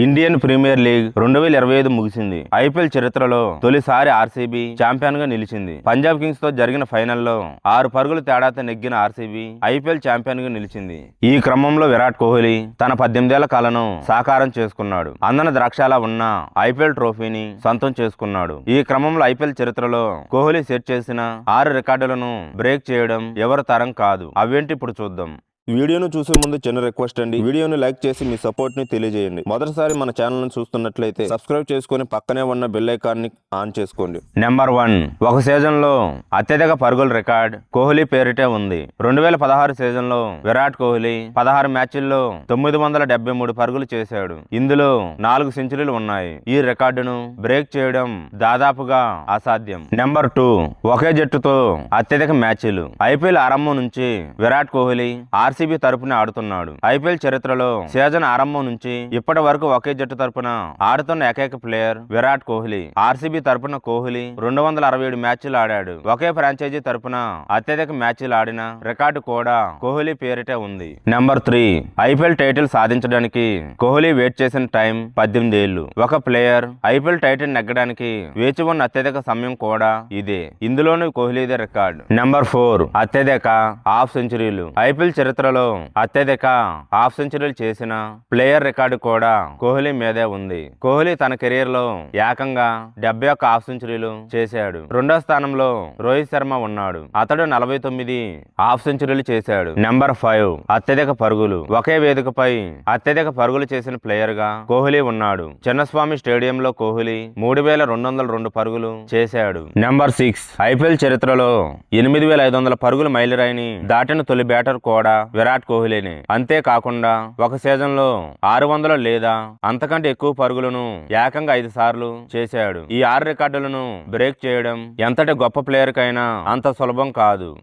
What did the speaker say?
Indian premier league రెండు వేల ఇరవై ఐదు ముగిసింది. ఐపీఎల్ చరిత్రలో తొలిసారి ఆర్సీబీ ఛాంపియన్గా నిలిచింది. పంజాబ్ కింగ్స్తో జరిగిన ఫైనల్లో ఆరు పరుగులు తేడాతో నెగ్గిన ఆర్సీబీ ఐపీఎల్ ఛాంపియన్గా నిలిచింది. ఈ క్రమంలో విరాట్ కోహ్లీ తన పద్దెనిమిదేళ్ళ కలను సాకారం చేసుకున్నాడు. అందన ద్రాక్షాల ఉన్న ఐపీఎల్ ట్రోఫీని సొంతం చేసుకున్నాడు. ఈ క్రమంలో ఐపీఎల్ చరిత్రలో కోహ్లీ సెట్ చేసిన ఆరు రికార్డులను బ్రేక్ చేయడం ఎవరి తరం కాదు. అవేంటి ఇప్పుడు చూద్దాం. వీడియోను చూసే ముందు చిన్న రిక్వెస్ట్ అండి. వీడియోను లైక్ చేసి మీ సపోర్ట్ని తెలియజేయండి. మొదటిసారి మన ఛానల్ను చూస్తున్నట్లయితే సబ్స్క్రైబ్ చేసుకొని పక్కనే ఉన్న బెల్ ఐకాన్ని ఆన్ చేసుకోండి. నెంబర్ వన్ ఒక సీజన్లో అత్యధిక పరుగుల రికార్డ్ కోహ్లీ పేరిటే ఉంది. రెండు వేల పదహారు సీజన్లో విరాట్ కోహ్లీ పదహారు మ్యాచ్ల్లో తొమ్మిది వందల డెబ్బై మూడు పరుగులు చేశాడు. ఇందులో నాలుగు సెంచరీలు ఉన్నాయి. ఈ రికార్డును బ్రేక్ చేయడం దాదాపుగా అసాధ్యం. నెంబర్ టూ ఒకే జట్టుతో అత్యధిక మ్యాచ్లు. ఐపీఎల్ ఆరంభం నుంచి విరాట్ కోహ్లీ ఆర్సీబీ తరపున ఆడుతున్నాడు. ఐపీఎల్ చరిత్రలో సీజన్ ఆరంభం నుంచి ఇప్పటి వరకు ఒకే జట్టు తరపున ఆడుతున్న ఏకైక ప్లేయర్ విరాట్ కోహ్లీ. ఆర్సీబీ తరపున కోహ్లీ రెండు వందల అరవై ఏడు మ్యాచ్లు ఆడాడు. ఒకే ఫ్రాంచైజీ తరపున అత్యధిక మ్యాచ్లు ఆడిన రికార్డు కూడా కోహ్లీ పేరిటే ఉంది. నెంబర్ త్రీ ఐపీఎల్ టైటిల్ సాధించడానికి కోహ్లీ వెయిట్ చేసిన టైం పద్దెనిమిది ఏళ్ళు ఒక ప్లేయర్ ఐపీఎల్ టైటిల్ నెగ్గడానికి వేచి ఉన్న అత్యధిక సమయం కూడా ఇదే. ఇందులోనూ కోహ్లీదే రికార్డ్. నెంబర్ ఫోర్ అత్యధిక హాఫ్ సెంచరీలు. ఐపీఎల్ చరిత్రలో అత్యధిక హాఫ్ సెంచరీలు చేసిన ప్లేయర్ రికార్డు కూడా కోహ్లీ మీదే ఉంది. కోహ్లీ తన కెరీర్లో ఏకంగా డెబ్బై ఒక్క హాఫ్ సెంచరీలు చేశాడు. రెండో స్థానంలో రోహిత్ శర్మ ఉన్నాడు. అతడు నలభై తొమ్మిది హాఫ్ సెంచరీలు చేశాడు. నెంబర్ ఫైవ్ అత్యధిక పరుగులు. ఒకే వేదికపై అత్యధిక పరుగులు చేసిన ప్లేయర్గా కోహ్లీ ఉన్నాడు. చిన్నస్వామి స్టేడియంలో కోహ్లీ మూడు వేల రెండు వందల రెండు పరుగులు చేశాడు. నెంబర్ సిక్స్ ఐపీఎల్ చరిత్రలో ఎనిమిది వేల ఐదు వందల పరుగులు మైలురాయిని దాటిన తొలి బ్యాటర్ కూడా విరాట్ కోహ్లీనే. అంతేకాకుండా ఒక సీజన్లో ఆరు వందలు లేదా అంతకంటే ఎక్కువ పరుగులను ఏకంగా ఐదు సార్లు చేశాడు. ఈ ఆరు రికార్డులను బ్రేక్ చేయడం ఎంతటి గొప్ప ప్లేయర్కైనా అంత సులభం కాదు.